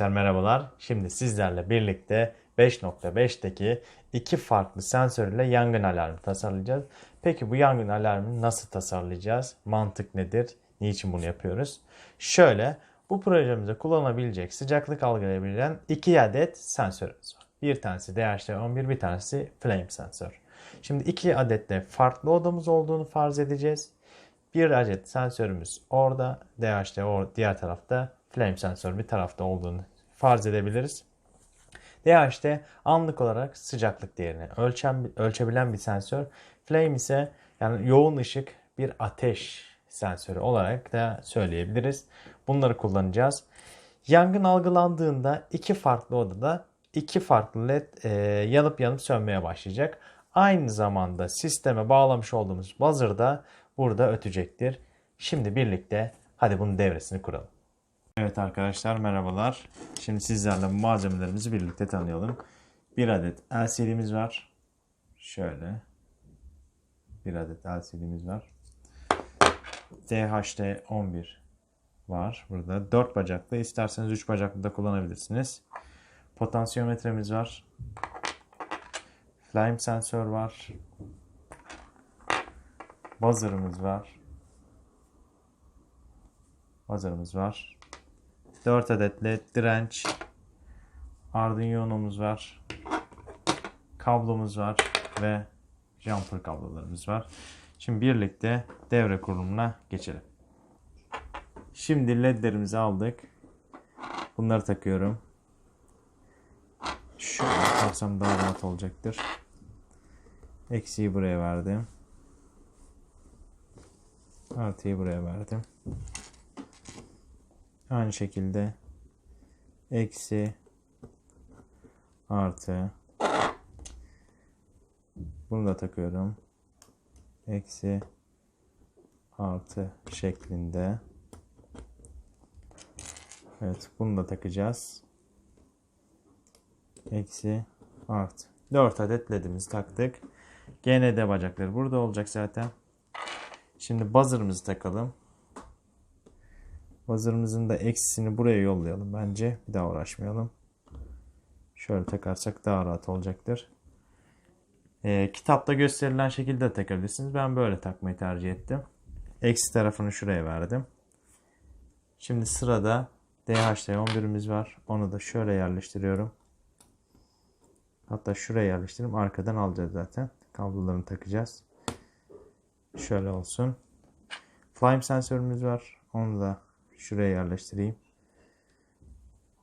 Merhabalar. Şimdi sizlerle birlikte 5.5'teki iki farklı sensör ile yangın alarmı tasarlayacağız. Peki bu yangın alarmını nasıl tasarlayacağız? Mantık nedir? Niçin bunu yapıyoruz? Şöyle bu projemizde kullanabilecek sıcaklık algılayabilen iki adet sensörümüz var. Bir tanesi DHT11, bir tanesi flame sensör. Şimdi iki adetle farklı odamız olduğunu farz edeceğiz. Bir adet sensörümüz orada, DHT o diğer tarafta, flame sensör bir tarafta olduğunu farz edebiliriz. DHT anlık olarak sıcaklık değerini ölçen, ölçebilen bir sensör. Flame ise yani yoğun ışık bir ateş sensörü olarak da söyleyebiliriz. Bunları kullanacağız. Yangın algılandığında iki farklı odada iki farklı led e, yanıp yanıp sönmeye başlayacak. Aynı zamanda sisteme bağlamış olduğumuz buzzer da burada ötecektir. Şimdi birlikte hadi bunun devresini kuralım. Evet arkadaşlar merhabalar. Şimdi sizlerle malzemelerimizi birlikte tanıyalım. Bir adet LCD'miz var. Şöyle. Bir adet LCD'miz var. DHT11 var. Burada 4 bacaklı. isterseniz 3 bacaklı da kullanabilirsiniz. Potansiyometremiz var. Flame sensör var. Buzzer'ımız var. Buzzer'ımız var. 4 adet led direnç. Arduino'muz var. Kablomuz var ve jumper kablolarımız var. Şimdi birlikte devre kurulumuna geçelim. Şimdi ledlerimizi aldık. Bunları takıyorum. Şöyle takarsam daha rahat olacaktır. Eksiği buraya verdim. Artıyı buraya verdim. Aynı şekilde eksi artı bunu da takıyorum. Eksi artı şeklinde. Evet bunu da takacağız. Eksi artı. 4 adet ledimizi taktık. GND bacakları burada olacak zaten. Şimdi buzzer'ımızı takalım. Buzzer'ımızın da eksisini buraya yollayalım bence. Bir daha uğraşmayalım. Şöyle takarsak daha rahat olacaktır. Ee, kitapta gösterilen şekilde takabilirsiniz. Ben böyle takmayı tercih ettim. Eksi tarafını şuraya verdim. Şimdi sırada DHT11'imiz var. Onu da şöyle yerleştiriyorum. Hatta şuraya yerleştireyim. Arkadan alacağız zaten. Kablolarını takacağız. Şöyle olsun. Flame sensörümüz var. Onu da şuraya yerleştireyim.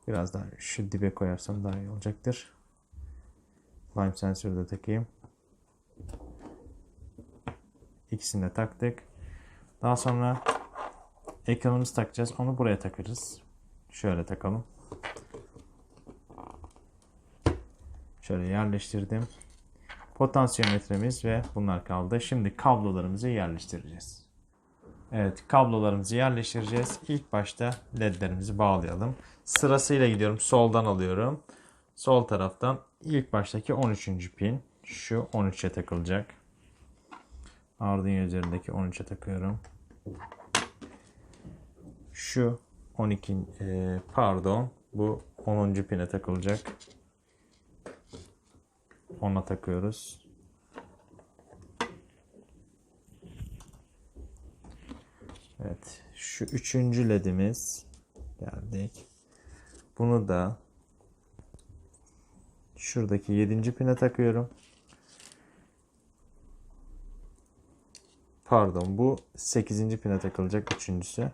Biraz daha şu dibe koyarsam daha iyi olacaktır. Flame sensörü de takayım. İkisini de taktık. Daha sonra ekranımızı takacağız. Onu buraya takarız. Şöyle takalım. Şöyle yerleştirdim. Potansiyometremiz ve bunlar kaldı. Şimdi kablolarımızı yerleştireceğiz. Evet kablolarımızı yerleştireceğiz. İlk başta ledlerimizi bağlayalım. Sırasıyla gidiyorum. Soldan alıyorum. Sol taraftan ilk baştaki 13. pin. Şu 13'e takılacak. Arduino üzerindeki 13'e takıyorum. Şu 12 e, pardon bu 10. pine takılacak. Ona takıyoruz. Evet. Şu üçüncü ledimiz geldik. Bunu da şuradaki yedinci pine takıyorum. Pardon bu sekizinci pine takılacak üçüncüsü.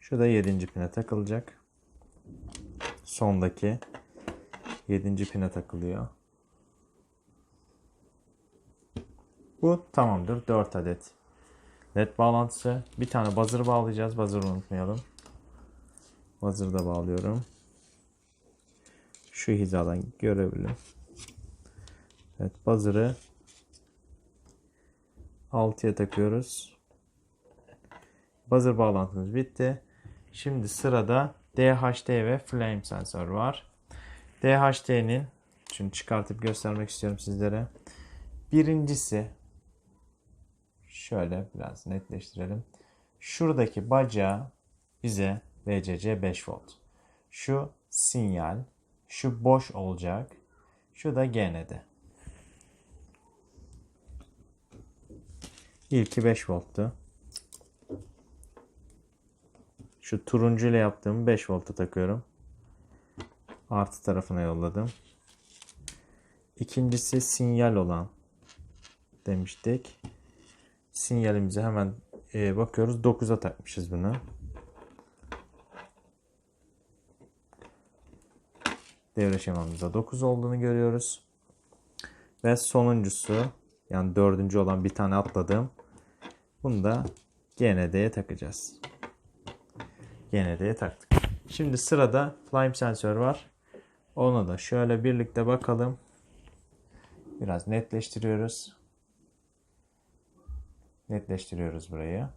Şu da yedinci pine takılacak. Sondaki yedinci pine takılıyor. Bu tamamdır. 4 adet led bağlantısı. Bir tane buzzer bağlayacağız. Buzzer'ı unutmayalım. Buzzer'ı da bağlıyorum. Şu hizadan görebilirim. Evet buzzer'ı 6'ya takıyoruz. Buzzer bağlantımız bitti. Şimdi sırada DHT ve flame sensör var. DHT'nin şimdi çıkartıp göstermek istiyorum sizlere. Birincisi şöyle biraz netleştirelim. Şuradaki bacağı bize VCC 5 volt. Şu sinyal. Şu boş olacak. Şu da GND. İlki 5 volttu. Şu turuncu ile yaptığım 5 volta takıyorum. Artı tarafına yolladım. İkincisi sinyal olan demiştik. Sinyalimize hemen e, bakıyoruz. 9'a takmışız bunu. Devre şemamızda 9 olduğunu görüyoruz. Ve sonuncusu yani dördüncü olan bir tane atladım. Bunu da GND'ye takacağız. GND'ye taktık. Şimdi sırada flame sensör var. Ona da şöyle birlikte bakalım. Biraz netleştiriyoruz. Netleştiriyoruz burayı.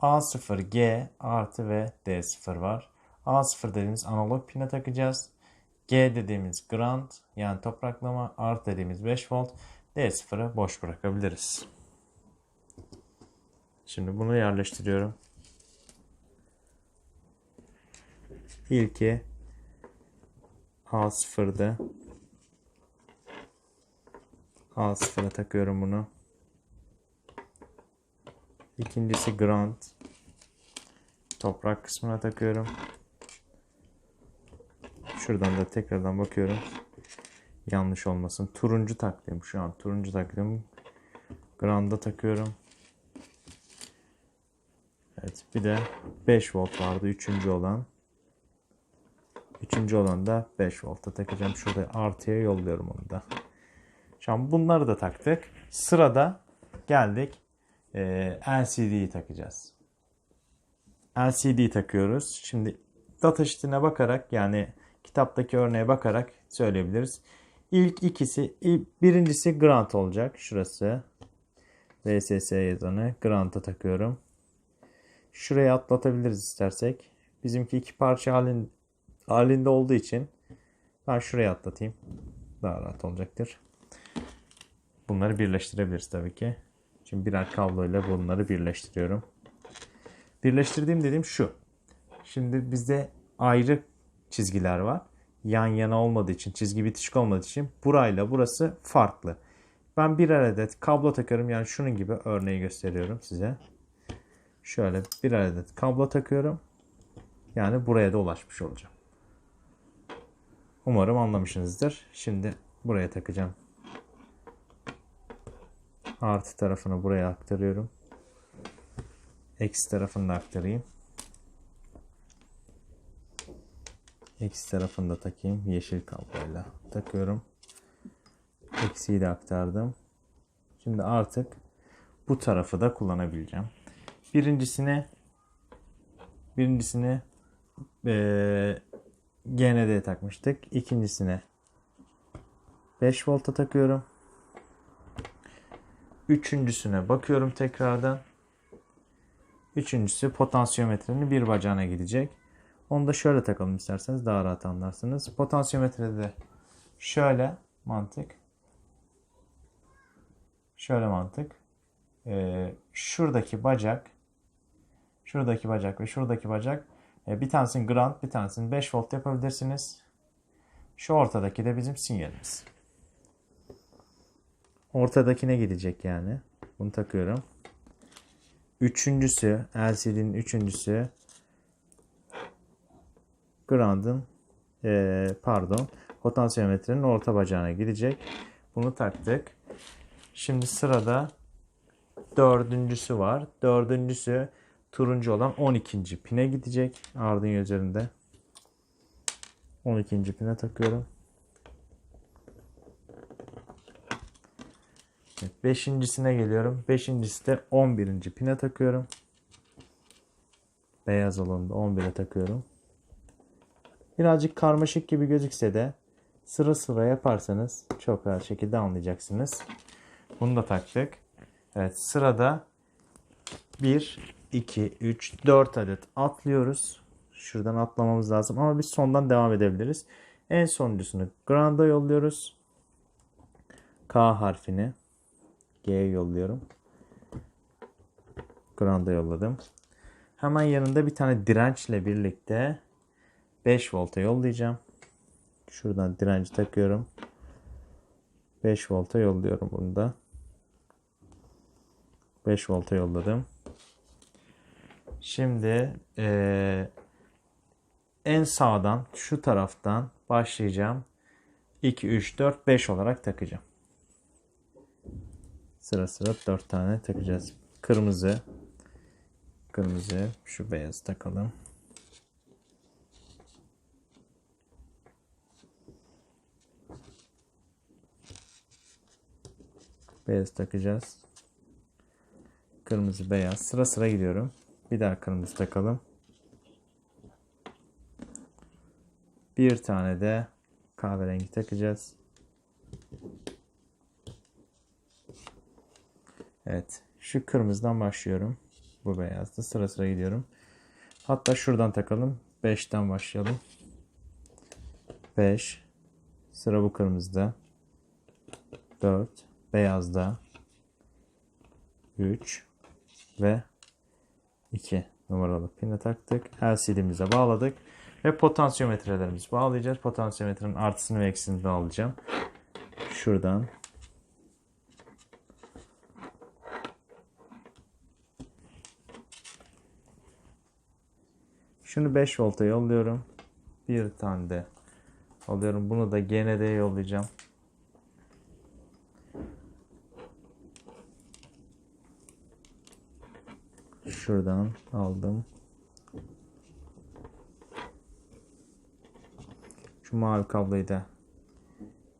A0, G artı ve D0 var. A0 dediğimiz analog pine takacağız. G dediğimiz ground yani topraklama artı dediğimiz 5 volt. D0'ı boş bırakabiliriz. Şimdi bunu yerleştiriyorum. İlki A0'da A0'a takıyorum bunu. İkincisi ground. Toprak kısmına takıyorum. Şuradan da tekrardan bakıyorum. Yanlış olmasın. Turuncu taktım şu an. Turuncu taktım. Ground'a takıyorum. Evet bir de 5 volt vardı. Üçüncü olan. Üçüncü olan da 5 volta takacağım. Şurada artıya yolluyorum onu da. Şu an bunları da taktık. Sırada geldik. Ee, LCD'yi takacağız. LCD takıyoruz. Şimdi data sheet'ine bakarak yani kitaptaki örneğe bakarak söyleyebiliriz. İlk ikisi, birincisi grant olacak. Şurası. VSS yazanı grant'a takıyorum. Şuraya atlatabiliriz istersek. Bizimki iki parça halin, halinde olduğu için ben şuraya atlatayım. Daha rahat olacaktır. Bunları birleştirebiliriz tabii ki. Şimdi birer kabloyla bunları birleştiriyorum. Birleştirdiğim dediğim şu. Şimdi bizde ayrı çizgiler var. Yan yana olmadığı için, çizgi bitişik olmadığı için burayla burası farklı. Ben birer adet kablo takarım. Yani şunun gibi örneği gösteriyorum size. Şöyle birer adet kablo takıyorum. Yani buraya da ulaşmış olacağım. Umarım anlamışsınızdır. Şimdi buraya takacağım. Artı tarafını buraya aktarıyorum. Eksi tarafını da aktarayım. Eksi tarafını da takayım. Yeşil kabloyla takıyorum. Eksiyi de aktardım. Şimdi artık bu tarafı da kullanabileceğim. Birincisine birincisine ee, GND'ye takmıştık. İkincisine 5 volta takıyorum. Üçüncüsüne bakıyorum tekrardan. Üçüncüsü potansiyometrenin bir bacağına gidecek. Onu da şöyle takalım isterseniz daha rahat anlarsınız. Potansiyometrede de şöyle mantık. Şöyle mantık. Ee, şuradaki bacak şuradaki bacak ve şuradaki bacak e, bir tanesini ground bir tanesini 5 volt yapabilirsiniz. Şu ortadaki de bizim sinyalimiz. Ortadakine gidecek yani. Bunu takıyorum. Üçüncüsü LCD'nin üçüncüsü ground'ın e, pardon potansiyometrenin orta bacağına gidecek. Bunu taktık. Şimdi sırada dördüncüsü var. Dördüncüsü turuncu olan 12. pine gidecek. Arduino üzerinde. 12. pine takıyorum. Beşincisine geliyorum. Beşincisi de 11. pine takıyorum. Beyaz olanı da 11'e takıyorum. Birazcık karmaşık gibi gözükse de sıra sıra yaparsanız çok rahat şekilde anlayacaksınız. Bunu da taktık. Evet sırada 1, 2, 3, 4 adet atlıyoruz. Şuradan atlamamız lazım ama biz sondan devam edebiliriz. En sonuncusunu ground'a yolluyoruz. K harfini G'ye yolluyorum. Ground'a yolladım. Hemen yanında bir tane dirençle birlikte 5 volta yollayacağım. Şuradan direnci takıyorum. 5 volta yolluyorum bunu da. 5 volta yolladım. Şimdi eee, en sağdan şu taraftan başlayacağım. 2, 3, 4, 5 olarak takacağım. Sıra sıra 4 tane takacağız. Kırmızı. Kırmızı. Şu beyaz takalım. Beyaz takacağız. Kırmızı, beyaz. Sıra sıra gidiyorum. Bir daha kırmızı takalım. Bir tane de kahverengi takacağız. Evet. Şu kırmızıdan başlıyorum. Bu beyazda. Sıra sıra gidiyorum. Hatta şuradan takalım. 5'ten başlayalım. 5. Sıra bu kırmızıda. 4. Beyazda. 3. Ve 2 numaralı pini taktık. LCD'mize bağladık. Ve potansiyometrelerimizi bağlayacağız. Potansiyometrenin artısını ve eksisini de alacağım. Şuradan Şunu 5 volta yolluyorum. Bir tane de alıyorum. Bunu da GND'ye yollayacağım. Şuradan aldım. Şu mavi kabloyu da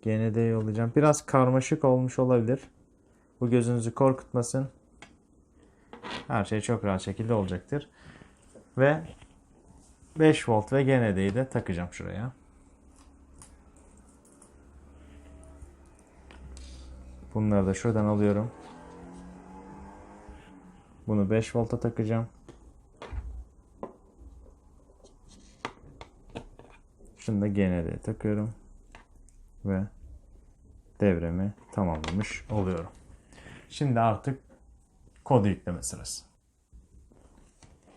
GND'ye yollayacağım. Biraz karmaşık olmuş olabilir. Bu gözünüzü korkutmasın. Her şey çok rahat şekilde olacaktır. Ve 5 volt ve GND'yi de takacağım şuraya. Bunları da şuradan alıyorum. Bunu 5 volta takacağım. Şunu da GND'ye takıyorum. Ve devremi tamamlamış oluyorum. Şimdi artık kodu yükleme sırası.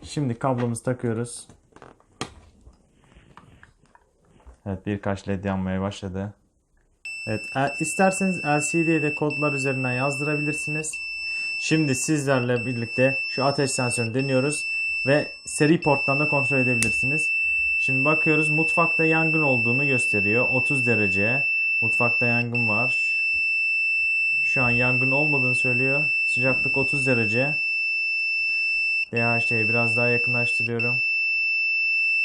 Şimdi kablomuzu takıyoruz. Evet birkaç led yanmaya başladı. Evet e- isterseniz LCD'ye de kodlar üzerinden yazdırabilirsiniz. Şimdi sizlerle birlikte şu ateş sensörünü deniyoruz ve seri porttan da kontrol edebilirsiniz. Şimdi bakıyoruz mutfakta yangın olduğunu gösteriyor. 30 derece. Mutfakta yangın var. Şu an yangın olmadığını söylüyor. Sıcaklık 30 derece. DHT'yi biraz daha yakınlaştırıyorum.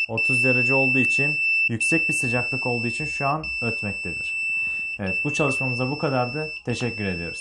30 derece olduğu için yüksek bir sıcaklık olduğu için şu an ötmektedir. Evet bu çalışmamıza bu kadardı. Teşekkür ediyoruz.